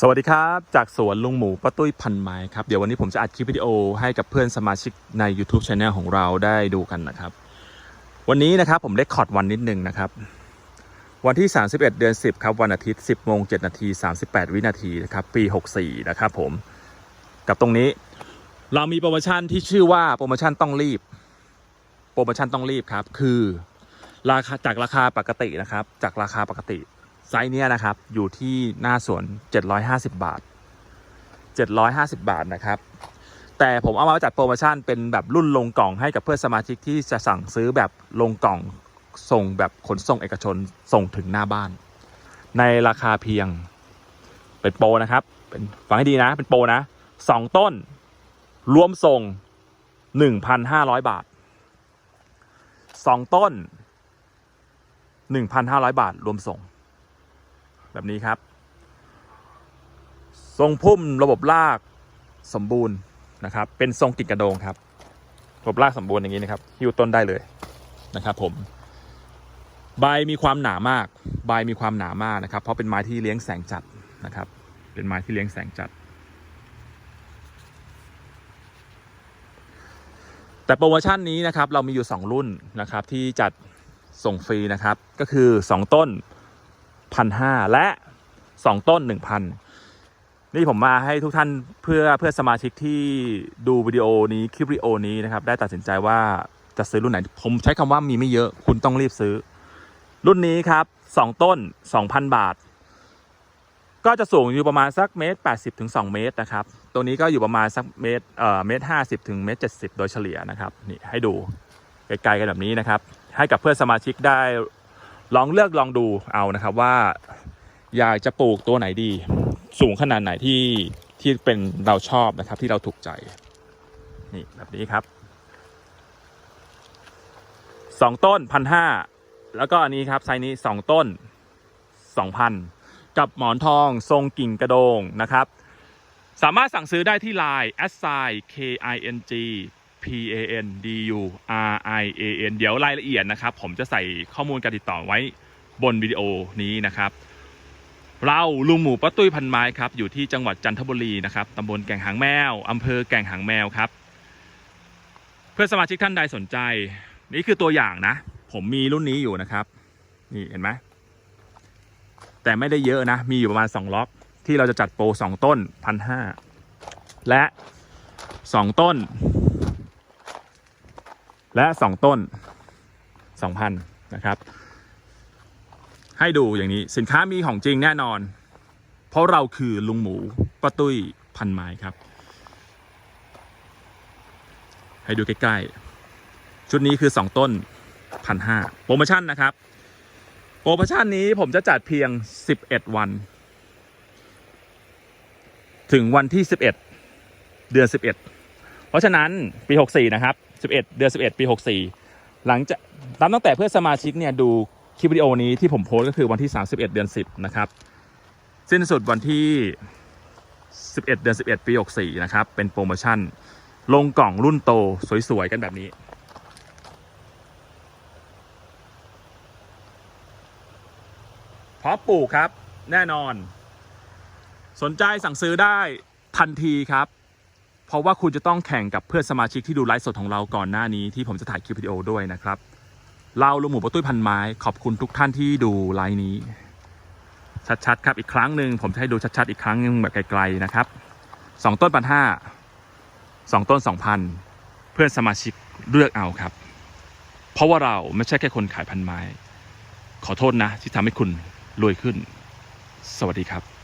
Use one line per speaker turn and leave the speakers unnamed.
สวัสดีครับ จากสวนลุงหมูป้าตุ้ยพันไม้ครับ เดี๋ยววันนี้ผมจะอัดคลิปวิดีโอให้กับเพื่อนสมาชิกใน YouTube Channel ของเราได้ดูกันนะครับ วันนี้นะครับผมได้คอร์ดวันนิดนึงนะครับ วันที่ 31 เดือน 10 ครับวันอาทิตย์ 10โมง7นาที38 วินาทีนะครับปี 64 นะครับผมกับตรงนี้เรามีโปรโมชั่นที่ชื่อว่าโปรโมชั่นต้องรีบ โปรโมชั่นต้องรีบครับ คือ ราคาจากราคาปกตินะครับ จากราคาปกติ ไซส์เนี้ยนะครับ อยู่ที่หน้าสวน 750 บาท 750 บาทนะครับ แต่ผมเอามาจัดโปรโมชั่นเป็นแบบรุ่นลงกล่องให้กับเพื่อนสมาชิกที่จะสั่งซื้อแบบลงกล่องส่งแบบขนส่งเอกชนส่งถึงหน้าบ้าน ในราคาเพียงเป็นโปรนะครับ เป็นฟังให้ดีนะ เป็นโปรนะสองต้น รวมส่ง1,500บาทสองต้น1,500บาท รวมส่ง แบบนี้ครับ ทรงพุ่มระบบรากสมบูรณ์นะครับ เป็นทรงกิ่งกระโดงครับระบบรากสมบูรณ์อย่างนี้นะครับหิ้วต้นได้เลยนะครับ ผม ใบมีความหนามาก ใบมีความหนามากนะครับ เพราะเป็นไม้ที่เลี้ยงแสงจัดนะครับ เป็นไม้ที่เลี้ยงแสงจัด แต่โปรโมชั่นนี้นะครับ เรามีอยู่ 2 รุ่นนะครับ ที่จัดส่งฟรีนะครับ ก็คือ 2 ต้น พันห้าและสองต้นหนึ่งพันนี่ผมมาให้ทุกท่านเพื่อเพื่อสมาชิกที่ดูวิดีโอนี้คลิปวิดีโอนี้นะครับได้ตัดสินใจว่าจะซื้อรุ่นไหน ผมใช้คำว่ามีไม่เยอะคุณต้องรีบซื้อ รุ่นนี้ครับสองต้นสองพันบาท ก็จะสูงอยู่ประมาณสักเมตรแปดสิบถึงสองเมตรนะครับตัวนี้ก็อยู่ประมาณสักเมตรเอ่อเมตรห้าสิบถึงเมตรเจ็ดสิบโดยเฉลี่ยนะครับนี่ให้ดูไกลๆกันแบบนี้นะครับ ให้กับเพื่อนสมาชิกได้ ลองเลือกลองดูเอานะครับว่า อยากจะปลูกตัวไหนดี สูงขนาดไหนที่ที่เป็นเราชอบนะครับ ที่เราถูกใจ นี่แบบนี้ครับสองต้นพันห้าแล้วก็อันนี้ครับไซส์นี้สองต้นสองพันกับหมอนทองทรงกิ่งกระโดงนะครับ สามารถสั่งซื้อได้ที่ Line s i k i n g P A N D U R I A N เดี๋ยวรายละเอียดนะครับ ผมจะใส่ข้อมูลการติดต่อไว้บนวิดีโอนี้นะครับ เราลุงหมูป้าตุ้ยพันไม้ครับ อยู่ที่จังหวัดจันทบุรีนะครับตำบลแก่งหางแมวอำเภอแก่งหางแมวครับ เพื่อสมาชิกท่านใดสนใจ นี่คือตัวอย่างนะ ผมมีรุ่นนี้อยู่นะครับ นี่เห็นไหมแต่ไม่ได้เยอะนะ มีอยู่ประมาณ 2 ล็อก ที่เราจะจัดโปร2ต้นพันห้าและ 2 ต้น และสองต้นสองพันนะครับ ให้ดูอย่างนี้สินค้ามีของจริงแน่นอน เพราะเราคือลุงหมูป้าตุ้ยพันไม้ครับ ให้ดูใกล้ๆ ชุดนี้คือสองต้นพันห้าโปรโมชั่นนะครับ โปรโมชั่นนี้ผมจะจัดเพียง11วัน ถึงวันที่11เดือน11เพราะฉะนั้นปี64นะครับ 11 เดือน 11 ปี 64 หลังจากตามตั้งแต่เพื่อนสมาชิกเนี่ยดูคลิปวิดีโอนี้ที่ผมโพสก็คือวันที่ 31 เดือน 10 นะครับ สิ้นสุดวันที่ 11 เดือน 11 ปี 64 นะครับ เป็นโปรโมชั่น ลงกล่องรุ่นโตสวย ๆ กันแบบนี้ พร้อมปลูกครับ แน่นอน สนใจสั่งซื้อได้ทันทีครับ เพราะว่าคุณจะต้องแข่งกับเพื่อนสมาชิกที่ดูไลฟ์สดของเราก่อนหน้านี้ที่ผมจะถ่ายคลิปวิดีโอด้วยนะครับ เราลุงหมูปะตุ้ยพันไม้ขอบคุณทุกท่านที่ดูไลฟ์นี้ ชัดๆครับอีกครั้งหนึ่งผมจะให้ดูชัดๆอีกครั้งนึงแบบไกลๆนะครับสองต้นพันห้าสองต้นสองพันเพื่อนสมาชิกเลือกเอาครับ เพราะว่าเราไม่ใช่แค่คนขายพันไม้ ขอโทษนะที่ทำให้คุณรวยขึ้น สวัสดีครับ